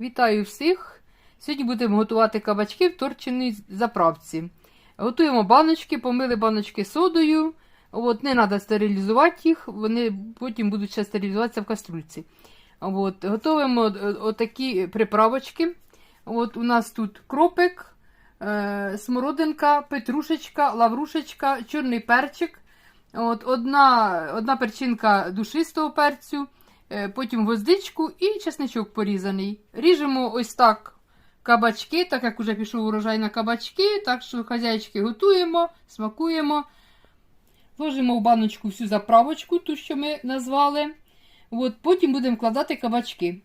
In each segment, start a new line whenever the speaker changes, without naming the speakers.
Вітаю всіх! Сьогодні будемо готувати кабачки в торченій заправці. Готуємо баночки, помили баночки содою. От, не треба стерилізувати їх, вони потім будуть ще стерилізуватися в каструльці. От, готуємо е, отакі приправочки. От, у нас тут кропик, е, смородинка, петрушечка, лаврушечка, чорний перчик. От, одна, одна перчинка душистого перцю, потім гвоздичку і чесничок порізаний. Ріжемо ось так кабачки, так як вже пішов урожай на кабачки, так що хазяйчики готуємо, смакуємо. Ложимо в баночку всю заправочку, ту, що ми назвали. От, потім будемо вкладати кабачки.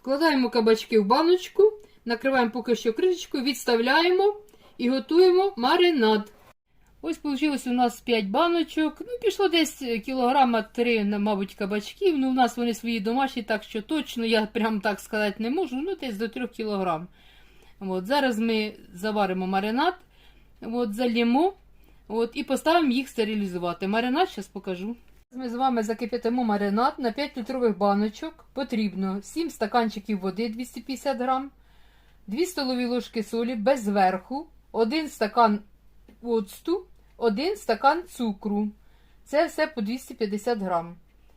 Вкладаємо кабачки в баночку, накриваємо поки що кришечкою, відставляємо і готуємо маринад. Ось вийшло у нас 5 баночок. Ну, пішло десь кілограма 3, мабуть, кабачків. Ну, у нас вони свої домашні, так що точно я прям так сказати не можу. Ну, десь до 3 кілограм. От, зараз ми заваримо маринад, от, залємо от, і поставимо їх стерилізувати. Маринад зараз покажу. Ми з вами закип'ятимо маринад на 5 літрових баночок. Потрібно 7 стаканчиків води 250 грам, 2 столові ложки солі без верху, 1 стакан оцту, 1 стакан цукру. Це все по 250 грам.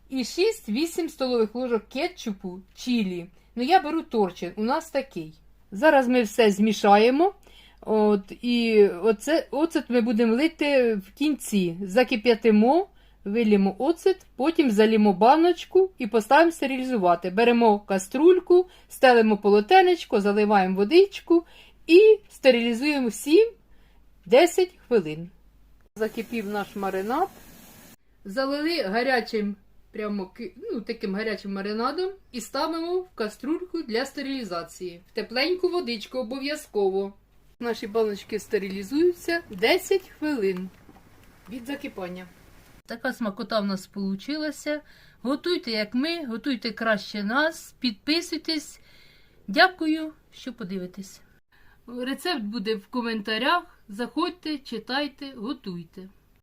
І 6-8 столових ложок кетчупу чилі. Ну, я беру торчин, у нас такий. Зараз ми все змішаємо. От, і оце, оцет ми будемо лити в кінці. Закип'ятимо, вилімо оцет, потім залімо баночку і поставимо стерилізувати. Беремо каструльку, стелимо полотенечко, заливаємо водичку і стерилізуємо 7-10 хвилин. Закипів наш маринад. Залили гарячим, прямо ну, таким гарячим маринадом і ставимо в каструльку для стерилізації. В тепленьку водичку обов'язково. Наші баночки стерилізуються 10 хвилин від закипання. Така смакота в нас вийшла. Готуйте, як ми, готуйте краще нас, підписуйтесь. Дякую, що подивитесь. Рецепт буде в коментарях. Заходьте, читайте, готуйте.